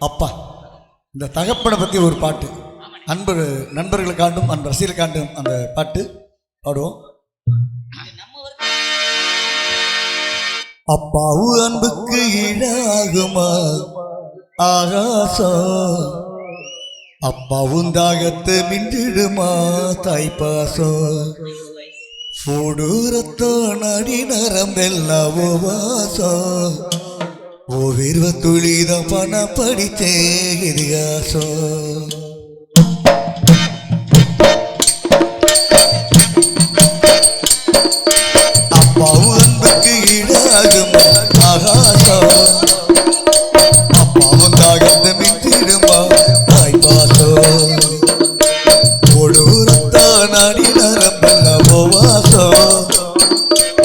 அப்பா இந்த தகப்பனை பற்றி ஒரு பாட்டு. அன்பு நண்பர்களுக்காண்டும் அந்த ரசிகர்களுக்காண்டும் அந்த பாட்டு. பாடுவோம். அப்பாவு அன்புக்கு ஈடாகுமா? ஆகாசம் அப்பாவும் தாகத்தை மின்றிடுமா தாய்ப்பாசம் சூடூரத்தோ நடி நரம்பெல்லாம் வாசம் ஓ விருவ துளித பண படித்தே இதிகாசம் அப்பாவும் அன்புக்கு ஈடாகும் ஆகாசம் அப்பாவும் தாகத்தை மின்றிடுமா தாய்ப்பாசம் ஒடுரத்தா நாடி நரம்பெல்லாம் வாசம்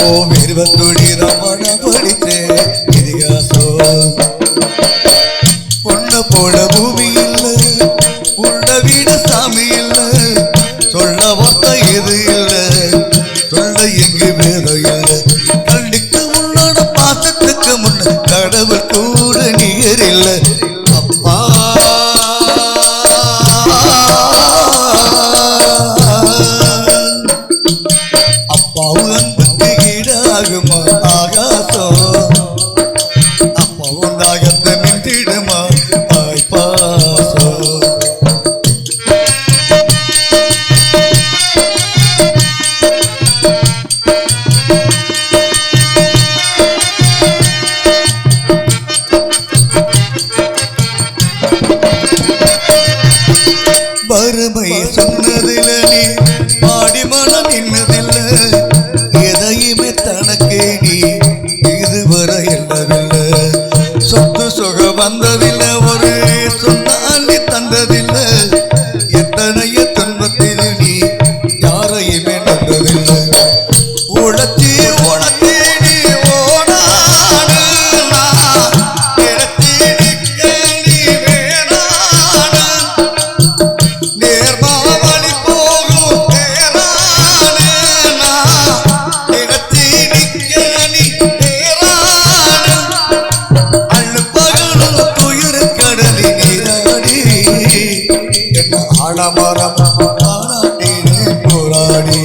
ஓ விருவத்துடி ரமண படித்தே போல பூமி இல்ல உள்ள வீடு சாமி இல்ல. சொல்ல வார்த்தை எது இல்ல சொல்ல எங்கு வேதம் இல்ல. கண்ணுக்கு உன்னோட பாசத்துக்கு முன்ன கடவுள் கூட நீர் இல்ல. அப்பா. அப்பாவும் அன்புக்கு ஈடாகுமா? ஆகாசம். சொன்னதில்ல நீ பாடி மனம் நின்னதில்ல. எதையுமே தனக்கே நீ இதுவரை எல்லவில்லை சொத்து சுக வந்ததில்லை. என்ன ஆடமரம் பாராட்டினே போராடி.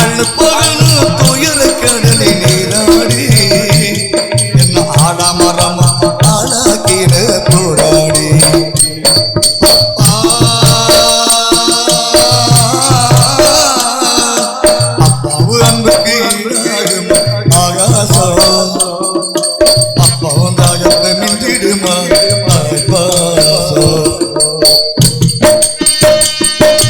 அள்ளுப்பகலும் துயர் கடலி நீராடி. என்ன ஆடமரம் ஆளாக்கின போராடி அப்பாவு அன்புக்கு ஆகாசம் மிஞ்சிடுமா தாய்ப்பாசம்